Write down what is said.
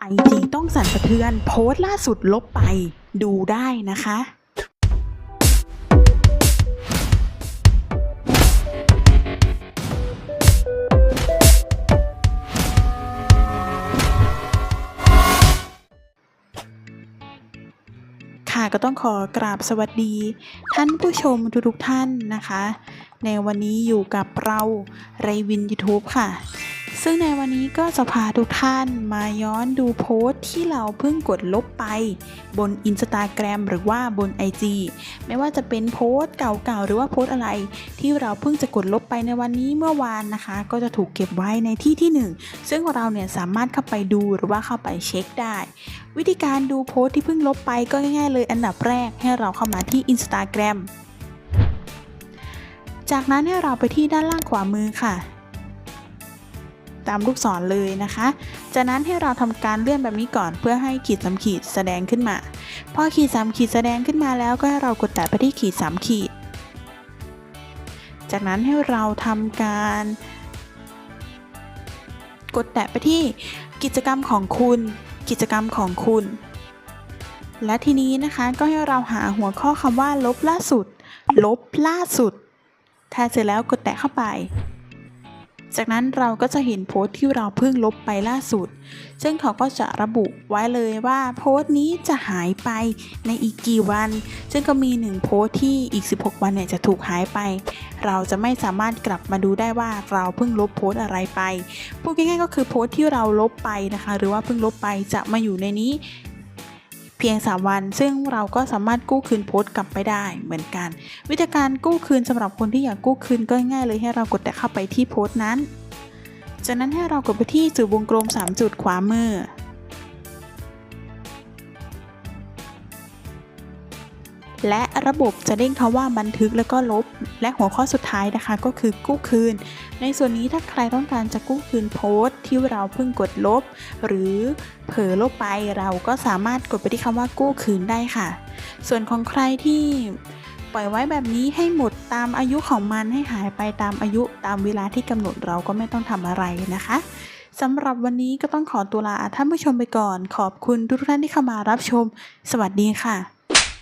ไอจีต้องสั่นสะเทือน โพสต์ล่าสุดลบไป ดูได้นะคะค่ะก็ต้องขอกราบสวัสดี ท่านผู้ชมทุกๆท่านนะคะ ในวันนี้อยู่กับเราไรวิน YouTube ค่ะ ซึ่งในวันนี้ก็จะพาทุกท่านมาย้อนดูโพสต์ที่เราเพิ่งกดลบไป บน Instagram หรือว่าบน IG ไม่ว่าจะเป็นโพสต์เก่าๆ หรือว่าโพสต์อะไร ที่เราเพิ่งจะกดลบไปในวันนี้เมื่อวานนะคะ ก็จะถูกเก็บไว้ในที่ที่หนึ่งซึ่งเราเนี่ยสามารถเข้าไปดูหรือว่าเข้าไปเช็คได้ วิธีการดูโพสต์ที่เพิ่งลบไปก็ง่ายๆเลยอันดับแรกให้เราเข้ามาที่ Instagram จากนั้นให้เราไปที่ด้านล่างขวามือค่ะ ตามลูกศรเลยนะคะ จากนั้นให้เราทำการเลื่อนแบบนี้ก่อนเพื่อให้ขีดสามขีดแสดงขึ้นมา พอขีดสามขีดแสดงขึ้นมาแล้วก็ให้เรากดแตะไปที่ขีดสามขีด จากนั้นให้เราทำการกดแตะไปที่กิจกรรมของคุณ กิจกรรมของคุณ และทีนี้นะคะก็ให้เราหาหัวข้อคำว่าลบล่าสุด ลบล่าสุด ถ้าเสร็จแล้วกดแตะเข้าไป จากนั้นเราก็จะเห็นโพสต์ที่เราเพิ่งลบไปล่าสุด ซึ่งเขาก็จะระบุไว้เลยว่าโพสต์นี้จะหายไปในอีกกี่วัน ซึ่งก็มีหนึ่งโพสต์ที่อีก 16 วันเนี่ยจะถูกหายไป เราจะไม่สามารถกลับมาดูได้ว่าเราเพิ่งลบโพสต์อะไรไป พูดง่ายๆก็คือโพสต์ที่เราลบไปนะคะ หรือว่าเพิ่งลบไปจะมาอยู่ในนี้ เพียง 3 วัน ซึ่งเราก็สามารถกู้คืนโพสต์กลับไปได้เหมือนกัน วิธีการกู้คืนสำหรับคนที่อยากกู้คืนก็ง่ายเลยให้เรากดแต่เข้าไปที่โพสต์นั้น จากนั้นให้เรากดไปที่จุดวงกลม 3 จุดขวามือ และระบบจะเด้งคำว่าบันทึกแล้วก็ลบ และหัวข้อสุดท้ายนะคะ ก็คือกู้คืน ในส่วนนี้ถ้าใครต้องการจะกู้คืนโพสต์ที่เราเพิ่งกดลบ หรือเผลอลบไปเราก็สามารถกดไปที่คำว่ากู้คืนได้ค่ะ ส่วนของใครที่ปล่อยไว้แบบนี้ให้หมดตามอายุของมันให้หายไปตามอายุตามเวลาที่กำหนดเราก็ไม่ต้องทำอะไรนะคะสำหรับวันนี้ก็ต้องขอตัวลาท่านผู้ชมไปก่อน ขอบคุณทุกท่านที่เข้ามารับชม สวัสดีค่ะ